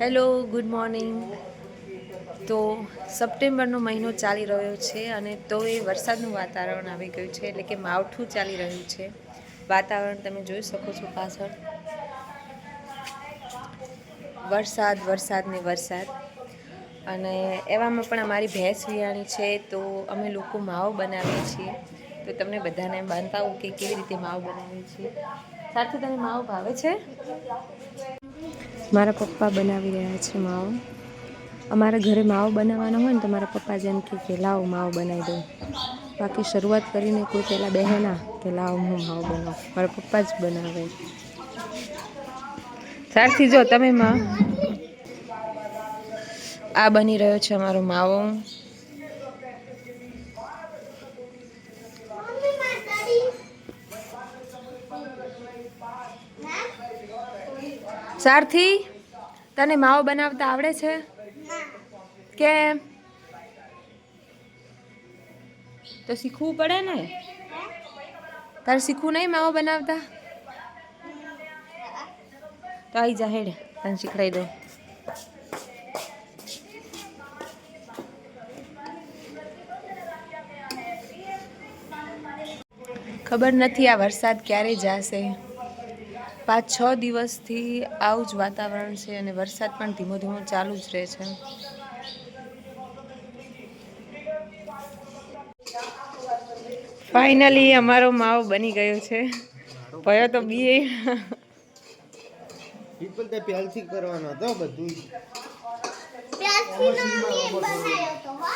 Hello, good morning. તો સપ્ટેમ્બરનો મહિનો ચાલી રહ્યો છે અને તો એ વરસાદનું વાતાવરણ આવી ગયું છે, એટલે કે માવઠું ચાલી રહ્યું છે. વાતાવરણ તમે જોઈ શકો છો પાછળ. વરસાદ વરસાદ ને વરસાદ. અને એવામાં પણ અમારી ભેંસ વિયાણી છે, તો અમે લોકો માવો બનાવીએ છીએ. તો તમને બધાને બતાવું કે કેવી રીતે માવો બનાવીએ છીએ. સાથે તને માવો ભાવે છે? મારા પપ્પા બનાવી રહ્યા છે માવો. અમારા ઘરે માવો બનાવવાનો હોય ને તો મારા પપ્પા જેમ કે કે, લાવો માવો બનાવી દઉં. બાકી શરૂઆત કરીને કોઈ પહેલાં બહેના કે, લાવો હું માવો બનાવું. મારા પપ્પા જ બનાવે. સારથી જો તમે માં. આ બની રહ્યો છે અમારો માવો. સારથી તને માવો બનાવતા આવડે છે? કે તો શીખવું પડે ને? તારે શીખવું નહીં માવો બનાવતા? તો આવી જા હેડ તને શીખડાઈ દઉં. ખબર નથી આ વરસાદ ક્યારે જશે. પાંચ છ દિવસથી આવું જ વાતાવરણ છે અને વરસાદ પણ ધીમો ધીમો ચાલુ જ રહે છે. ફાઇનલી અમારો માવો બની ગયો છે. ભયો તો બી પીપલ તે પહેલથી કરવાનો હતો બધું ત્યાંથી ના અમે બનાવ્યો તો હો.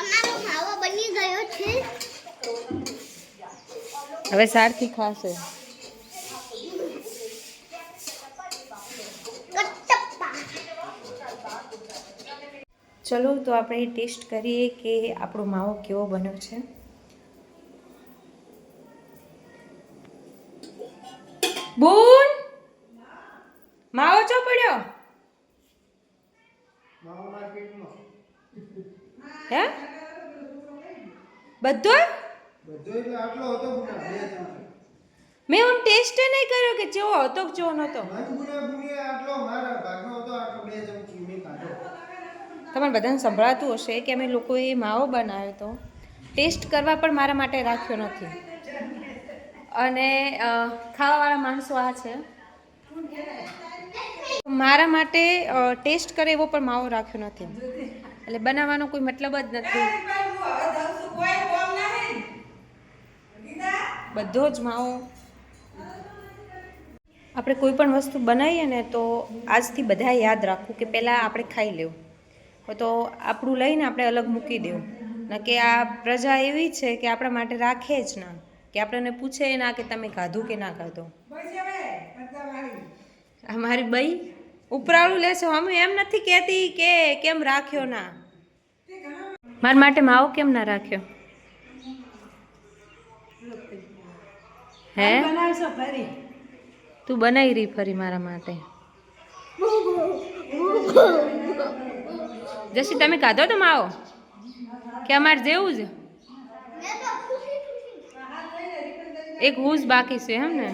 અમારો માવો બની ગયો છે. હવે સારથી ખાશે. ચલો તો આપણે ટેસ્ટ કરીએ કે આપણો માવો કેવો બન્યો છે. બૂન! માવો ચો પડ્યો? હે? બધો? બધો એટલે આટલો હતો ગુના બે ચમચી મેં હું ટેસ્ટ નહીં કર્યો કે જેવો હતો કે જેવો નહોતો? આટલો મારા ભાગનો હતો આટલો બે ચમચી મેં ખાધો તમારે બધાને સંભળાતું હશે કે અમે લોકોએ માવો બનાવ્યો તો ટેસ્ટ કરવા પણ મારા માટે રાખ્યો નથી. અને ખાવાવાળા માણસો આ છે. મારા માટે ટેસ્ટ કરે એવો પણ માવો રાખ્યો નથી. એટલે બનાવવાનો કોઈ મતલબ જ નથી. બધો જ માવો. આપણે કોઈ પણ વસ્તુ બનાવીએ ને તો આજથી બધા યાદ રાખવું કે પહેલાં આપણે ખાઈ લેવું. તો આપણું લઈને આપણે અલગ મૂકી દેવું. ન કે આ પ્રજા એવી છે કે આપણા માટે રાખે જ ના. કે આપણને પૂછે ના કે તમે ખાધું કે ના ખાધું. અમારી મારી બઈ ઉપરાળું લેશો. અમે એમ નથી કહેતી કે કેમ રાખ્યો ના. મારા માટે માવો કેમ ના રાખ્યો? હે? તું બનાવી રહી ફરી મારા માટે. જસી તમે કાધો તો માવો? કે અમારે જેવું જ? મેં તો ખુશી ખુશી એક હુસ બાકી છે એમ ને?